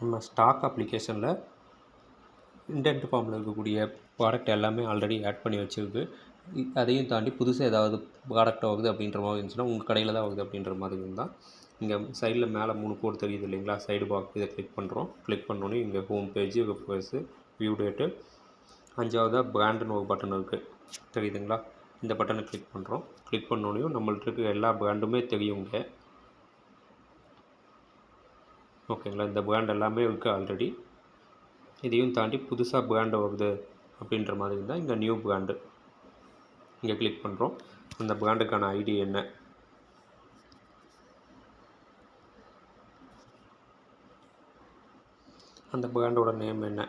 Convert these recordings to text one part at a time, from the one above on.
நம்ம ஸ்டாக் அப்ளிகேஷனில் இன்டென்ட் ஃபார்மில் இருக்கக்கூடிய ப்ராடக்ட் எல்லாமே ஆல்ரெடி ஆட் பண்ணி வச்சுருக்கு. அதையும் தாண்டி புதுசாக ஏதாவது ப்ராடக்ட் ஆகுது அப்படின்ற மாதிரி இருந்துச்சுன்னா உங்கள் கடையில் தான் ஆகுது அப்படின்ற மாதிரி இருந்தால் இங்கே சைடில் மேலே மூணு கோடு தெரியுது இல்லைங்களா? சைடு பாக்ஸ் இதை கிளிக் பண்ணுறோம் கிளிக் பண்ணோன்னே இங்கே home page first view date அஞ்சாவதாக பிராண்டுன்னு ஒரு பட்டன் இருக்குது தெரியுதுங்களா? இந்த பட்டனை கிளிக் பண்ணுறோம் கிளிக் பண்ணோன்னே நம்மள்ட்ட இருக்க எல்லா பிராண்டுமே தெரியும் இங்கே ஓகேங்களா? இந்த பிராண்ட் எல்லாமே இருக்குது ஆல்ரெடி இதையும் தாண்டி புதுசாக பிராண்டு வருது அப்படின்ற மாதிரி இருந்தால் இங்கே நியூ பிராண்டு இங்கே கிளிக் பண்ணுறோம் அந்த பிராண்டுக்கான ஐடி என்ன? அந்த பிராண்டோட நேம் என்ன?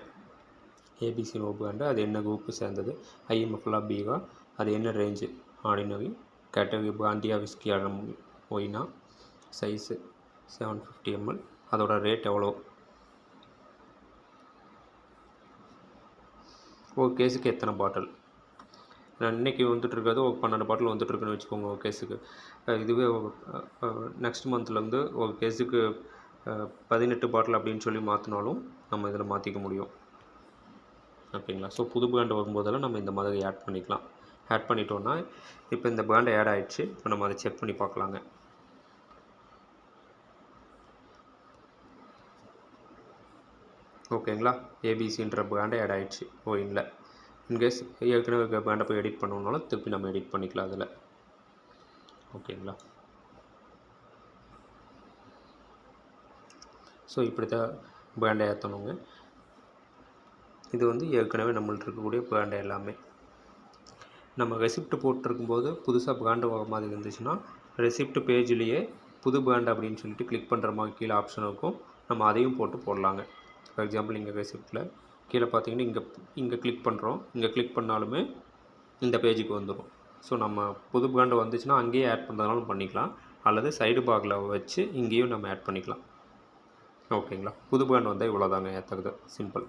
ஏபிசி நோ பிராண்டு அது என்ன குரூப்பு சேர்ந்தது? ஐஎம்எஃப்லா பீவா அது என்ன ரேஞ்சு ஆர்டினரி கேட்டகரி பிராண்டியா விஸ்கி அடம் ஒயினா சைஸு செவன் ஃபிஃப்டி எம்எல் அதோட ரேட் எவ்வளோ? ஒரு கேஸுக்கு எத்தனை பாட்டில் நான் இன்றைக்கி வந்துட்டுருக்கிறது ஒரு பன்னெண்டு பாட்டில் வந்துட்டுருக்குன்னு வச்சுக்கோங்க ஒரு கேஸுக்கு. இதுவே நெக்ஸ்ட் மந்த்லேருந்து ஒரு கேஸுக்கு பதினெட்டு பாட்டில் அப்படின்னு சொல்லி மாற்றினாலும் நம்ம இதில் மாற்றிக்க முடியும். ஓகேங்களா? ஸோ புது பிராண்ட் வரும்போதெல்லாம் நம்ம இந்த மாதிரி ஆட் பண்ணிக்கலாம். ஆட் பண்ணிட்டோன்னா இப்போ இந்த பிராண்ட் ஆட் ஆகிடுச்சு இப்போ நம்ம அதை செக் பண்ணி பார்க்கலாங்க. ஓகேங்களா? ஏபிசின்ற பிராண்டை ஆட் ஆகிடுச்சு ஓயினில் இன்கேஸ் ஏற்கனவே இருக்க பிராண்டை போய் எடிட் பண்ணணுன்னாலும் திருப்பி நம்ம எடிட் பண்ணிக்கலாம் அதில். ஓகேங்களா? ஸோ இப்படி தான் பிராண்டை ஏற்றணுங்க. இது வந்து ஏற்கனவே நம்மள்ட்ட இருக்கக்கூடிய பிராண்டு எல்லாமே. நம்ம ரெசிப்ட் போட்டிருக்கும்போது புதுசாக பிராண்டு வர மாதிரி இருந்துச்சுன்னா ரெசிப்ட் பேஜ்லேயே புது பிராண்ட் அப்படின்னு சொல்லிட்டு கிளிக் பண்ணுற மாதிரி கீழே ஆப்ஷன் இருக்கும். நம்ம அதையும் போட்டு போடலாங்க. ஃபார் எக்ஸாம்பிள் இங்கே ரெசிப்ட்டில் கீழே பார்த்தீங்கன்னா இங்கே இங்கே கிளிக் பண்ணுறோம் இங்கே கிளிக் பண்ணாலுமே இந்த பேஜுக்கு வந்துடும் ஸோ நம்ம புது பிராண்டு வந்துச்சுன்னா அங்கேயே ஆட் பண்ணுறதுனாலும் பண்ணிக்கலாம். அல்லது சைடு பாகில் வச்சு இங்கேயும் நம்ம ஆட் பண்ணிக்கலாம். ஓகேங்களா புது பிராண்ட் வந்தால் இவ்வளோதாங்க ஏற்றுறது சிம்பிள்